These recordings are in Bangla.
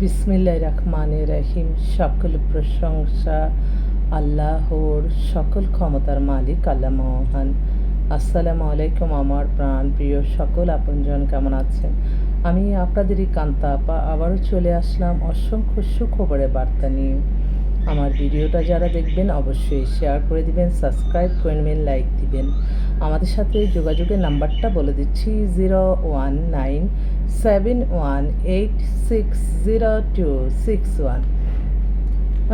বিসমিল্লাহ রহমানের রহিম। সকল প্রশংসা আল্লাহর সকল ক্ষমতার মালিক, আল্লাহ মহান। আসসালামু আলাইকুম আমার প্রাণ প্রিয় সকল আপনজন, কেমন আছেন? আমি আপনাদেরই কান্তা আপা আবারও চলে আসলাম অসংখ্য সুখবরের বার্তা নিয়ে। আমার ভিডিওটা যারা দেখবেন অবশ্যই শেয়ার করে দিবেন সাবস্ক্রাইব করে নেবেন লাইক দিবেন। আমাদের সাথে যোগাযোগের নাম্বারটা বলে দিচ্ছি zero one nine seven one eight six zero two six one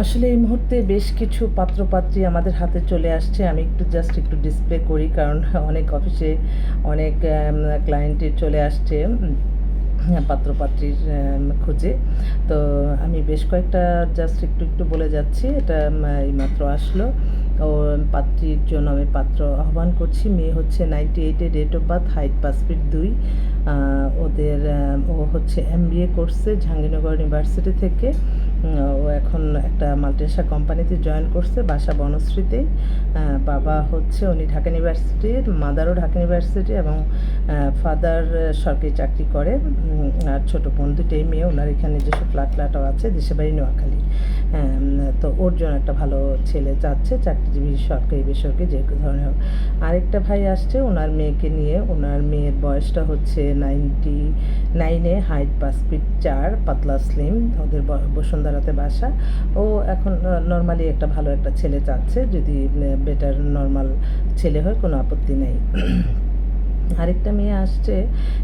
আসলে এই মুহূর্তে বেশ কিছু পাত্রপাত্রী আমাদের হাতে চলে আসছে। আমি একটু জাস্ট একটু ডিসপ্লে করি, কারণ অনেক অফিসে অনেক ক্লায়েন্টের চলে আসছে। পাত্রপাত্রীর উম, খুঁজে। তো আমি বেশ কয়েকটা জাস্ট একটু একটু বলে যাচ্ছি। এটা এই এইমাত্র আসলো। ও পাত্রীর জন্য আমি পাত্র আহ্বান করছি। মেয়ে হচ্ছে নাইনটি এইটে ডেট অফ বার্থ হাইট পাঁচ ফিট দুই। ওদের ও হচ্ছে এম বি এ করছে জাহাঙ্গীরনগর ইউনিভার্সিটি থেকে। ও এখন একটা মাল্টিনেশনাল কোম্পানিতে জয়েন করছে, বাসা বনশ্রীতে। বাবা হচ্ছে উনি ঢাকা ইউনিভার্সিটির, মাদারও ঢাকা ইউনিভার্সিটি এবং ফাদার সরকারি চাকরি করে। আর ছোটো বোন দুটোই মেয়ে ওনার এখানে যেসব ফ্ল্যাট ফ্ল্যাটও আছে দেশে বাড়ি নোয়াখালী তো ওর জন্য একটা ভালো ছেলে চাচ্ছে চাকরিজীবী সরকারি, বেসরকারি, যে ধরনের আরেকটা ভাই আসছে ওনার মেয়েকে নিয়ে। ওনার মেয়ের বয়সটা হচ্ছে নাইনটি নাইনে, হাইট পাঁচ ফিট চার, পাতলা স্লিম ওদের ব- বসুন্ধরাতে বাসা। ও এখন নর্মালি একটা ভালো একটা ছেলে চাচ্ছে। যদি বেটার নর্মাল ছেলে হয়, কোনো আপত্তি নেই। আরেকটা মেয়ে আসছে,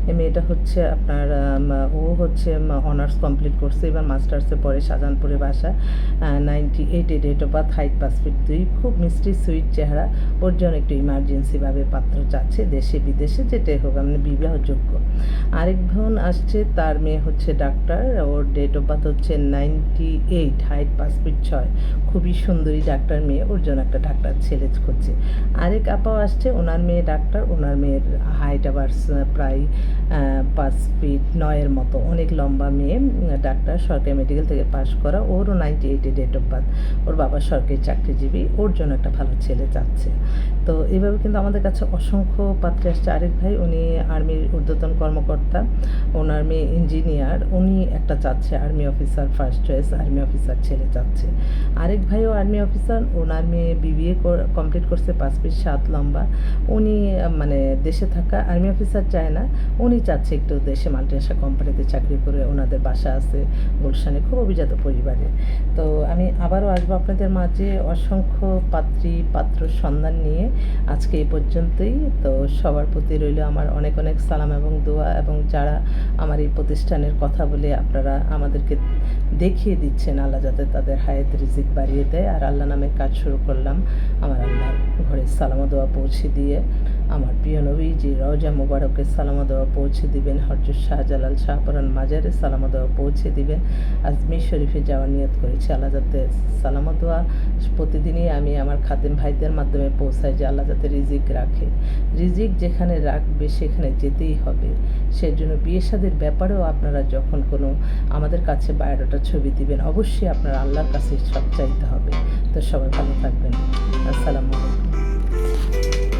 এই মেয়েটা হচ্ছে আপনার ও হচ্ছে অনার্স কমপ্লিট করছে, এবার মাস্টার্সে পরে শাহজাহানপুরে বাসা নাইনটি এইটে ডেট অফ বার্থ হাইট পাঁচ ফিট দুই, খুব মিষ্টি সুইট চেহারা। ওর জন্য একটু ইমার্জেন্সিভাবে পাত্র চাচ্ছে, দেশে বিদেশে যেটাই হোক মানে বিবাহযোগ্য আরেক বোন আসছে, তার মেয়ে হচ্ছে ডাক্তার ওর ডেট অফ বার্থ হচ্ছে নাইনটি এইট হাইট পাঁচ ফিট ছয়। খুবই সুন্দরী ডাক্তার মেয়ে, ওর জন্য একটা ডাক্তার ছেলে খুঁজছে। আরেক আপাও আসছে, ওনার মেয়ে ডাক্তার ওনার মেয়ের হাইট আবার প্রায় পাঁচ ফিট নয়ের মতো। অনেক লম্বা মেয়ে ডাক্তার, সরকারি মেডিকেল থেকে পাশ করা। ওরও নাইনটি এইটে ডেট অফ বার্থ ওর বাবা সরকারি চাকরিজীবী। ওর জন্য একটা ভালো ছেলে চাচ্ছে তো এইভাবে কিন্তু আমাদের কাছে অসংখ্য পাত্রে আসছে। আরেক ভাই, উনি আর্মির ঊর্ধ্বতন কর্মকর্তা। ওনার মেয়ে ইঞ্জিনিয়ার উনি একটা চাচ্ছে, army officer first choice army officer ছেলে চাচ্ছে। আরেক ভাইও আর্মি অফিসার ওনার মেয়ে বিবিএ কমপ্লিট করছে, পাঁচ ফিট সাত লম্বা। উনি মানে দেশে থাকা আর্মি অফিসার চায় না, উনি চাচ্ছে একটু দেশে মাল্টিনেশনাল কোম্পানিতে চাকরি করে ওনাদের বাসা আছে গুলশানে, খুব অভিজাত পরিবারে। তো আমি আবারও আসব আপনাদের মাঝে অসংখ্য পাত্রী, পাত্র সন্ধান নিয়ে আজকে এই পর্যন্তই। তো সবার প্রতি রইল আমার অনেক অনেক সালাম এবং দোয়া এবং যারা আমার এই প্রতিষ্ঠানের কথা বলে আপনারা আমাদেরকে দেখিয়ে দিচ্ছেন, আল্লাহ যাতে তাদের হায়াত রিজিক বাড়িয়ে দেয়। আর আল্লাহ নামে কাজ শুরু করলাম, আমার আল্লাহ ঘরে সালাম দোয়া পৌঁছে দিয়ে আমার প্রিয় নবীজি, রওজা মোবারকে সালামা দেওয়া পৌঁছে দিবেন। হরজত শাহজালাল শাহপরান মাজারে সালামা দেওয়া পৌঁছে দিবেন। আজমির শরীফে যাওয়ার নিয়ত করেছি, আল্লাহ যাতে সালামা দেওয়া প্রতিদিনই আমি আমার খাদেম ভাইদের মাধ্যমে পৌঁছাই যে আল্লাহ যাতে রিজিক রাখে। রিজিক যেখানে রাখবে সেখানে যেতেই হবে। সেজন্য বিয়ে শাদির ব্যাপারেও আপনারা যখন কোনো আমাদের কাছে বায়োডাটা ছবি দিবেন, অবশ্যই আপনারা আল্লাহর কাছে সব চাইতে হবে। তো সবাই ভালো থাকবেন। আসসালামু আলাইকুম।